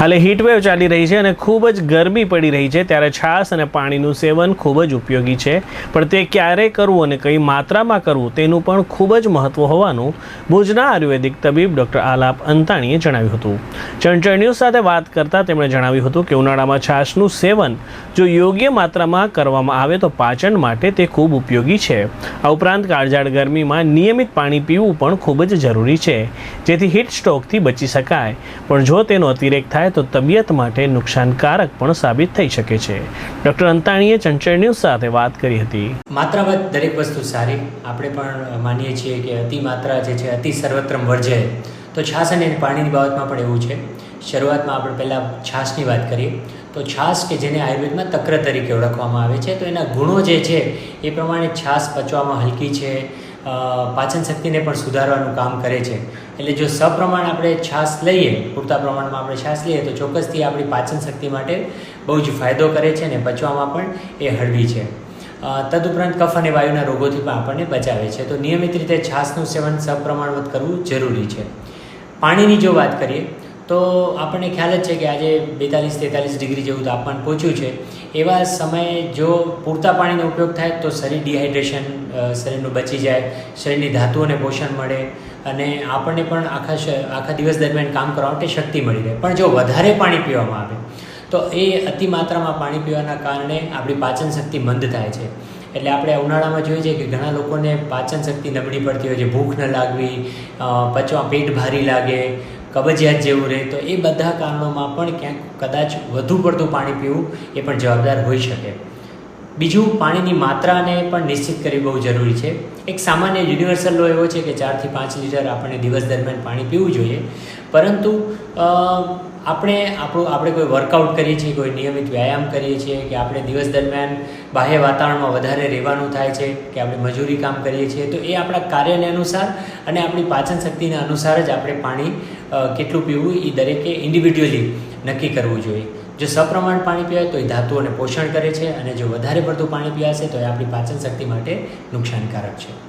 હાલે હીટવેવ ચાલી રહી છે અને ખૂબ જ ગરમી પડી રહી છે. ત્યારે છાશ અને પાણીનું સેવન ખૂબ જ ઉપયોગી છે. પણ તે ક્યારે કરવું અને કઈ માત્રામાં કરવું તેનું પણ ખૂબ જ મહત્ત્વ હોવાનું ભુજના આયુર્વેદિક તબીબ ડૉક્ટર આલાપ અંતાણીએ જણાવ્યું હતું. ચણચણ ન્યૂઝ સાથે વાત કરતાં તેમણે જણાવ્યું હતું કે ઉનાળામાં છાશનું સેવન જો યોગ્ય માત્રામાં કરવામાં આવે તો પાચન માટે તે ખૂબ ઉપયોગી છે. આ ઉપરાંત કાળઝાળ ગરમીમાં નિયમિત પાણી પીવું પણ ખૂબ જ જરૂરી છે. જેથી હીટ સ્ટ્રોકથી બચી શકાય. પણ જો તેનો અતિરેક થાય તો તબિયત માટે નુકસાનકારક પણ સાબિત થઈ શકે છે. ડૉક્ટર અંતાણીએ ચંચળ ન્યૂઝ સાથે વાત કરી હતી. માત્રામાં દરેક વસ્તુ સારી. આપણે પણ માનીએ છીએ કે અતિ માત્રા જે છે, અતિ સર્વત્રમ વર્જે તો છાશ અને પાણીની બાબતમાં પણ એવું છે. શરૂઆતમાં આપણે પહેલાં છાશની વાત કરીએ. તો છાશ કે જેને આયુર્વેદમાં તક્ર તરીકે ઓળખવામાં આવે છે, તો એના ગુણો જે છે, એ પ્રમાણે છાશ પચવામાં હલકી છે પાચન શક્તિને પણ સુધારવાનું કામ કરે છે. એટલે જો સપ્રમાણ આપણે છાશ લઈએ, પૂરતા પ્રમાણમાં આપણે છાશ લઈએ, તો ચોક્કસથી આપણી પાચન શક્તિ માટે બહુ જ ફાયદો કરે છે અને પચવામાં પણ એ હળવી છે. તદુપરાંત કફ અને વાયુના રોગોથી પણ આપણને બચાવે છે. તો નિયમિત રીતે છાશનું સેવન સપ્રમાણવત કરવું જરૂરી છે. પાણીની જો વાત કરીએ તો આપણને ખ્યાલ જ છે કે આજે બેતાલીસ તેતાલીસ ડિગ્રી જેવું તાપમાન પહોંચ્યું છે. એવા સમયે જો પૂરતા પાણીનો ઉપયોગ થાય તો શરીર ડિહાઇડ્રેશન શરીરનું બચી જાય, શરીરની ધાતુઓને પોષણ મળે અને આપણને પણ આખા આખા દિવસ દરમિયાન કામ કરવા માટે શક્તિ મળી રહે. પણ જો વધારે પાણી પીવામાં આવે, તો એ અતિ માત્રામાં પાણી પીવાના કારણે આપણી પાચન શક્તિ મંદ થાય છે. એટલે આપણે ઉનાળામાં જોઈએ છે કે ઘણા લોકોને પાચન શક્તિ નબળી પડતી હોય છે. ભૂખ ન લાગવી પચવા પેટ ભારી લાગે કબજિયાત જેવું રહે, તો એ બધા કારણોમાં પણ ક્યાંક કદાચ વધુ પડતું પાણી પીવું એ પણ જવાબદાર હોઈ શકે. બીજું પાણીની માત્રાને પણ નિશ્ચિત કરવી બહુ જરૂરી છે. એક સામાન્ય યુનિવર્સલ લો એવો છે કે ચારથી પાંચ લીટર આપણે દિવસ દરમિયાન પાણી પીવું જોઈએ. પરંતુ આપણે આપણું, આપણે કોઈ વર્કઆઉટ કરીએ છીએ, કોઈ નિયમિત વ્યાયામ કરીએ છીએ, કે આપણે દિવસ દરમિયાન બાહ્ય વાતાવરણમાં વધારે રહેવાનું થાય છે, કે આપણે મજૂરી કામ કરીએ છીએ, તો એ આપણા કાર્યને અનુસાર અને આપણી પાચન શક્તિને અનુસાર જ આપણે પાણી કેટલું પીવું એ દરેકે ઇન્ડિવિડ્યુઅલી નક્કી કરવું જોઈએ. જો સપ્રમાણ પાણી પીવાય તો એ ધાતુઓને પોષણ કરે છે અને જો વધારે પડતું પાણી પીવાશે તો એ આપણી પાચન શક્તિ માટે નુકસાનકારક છે.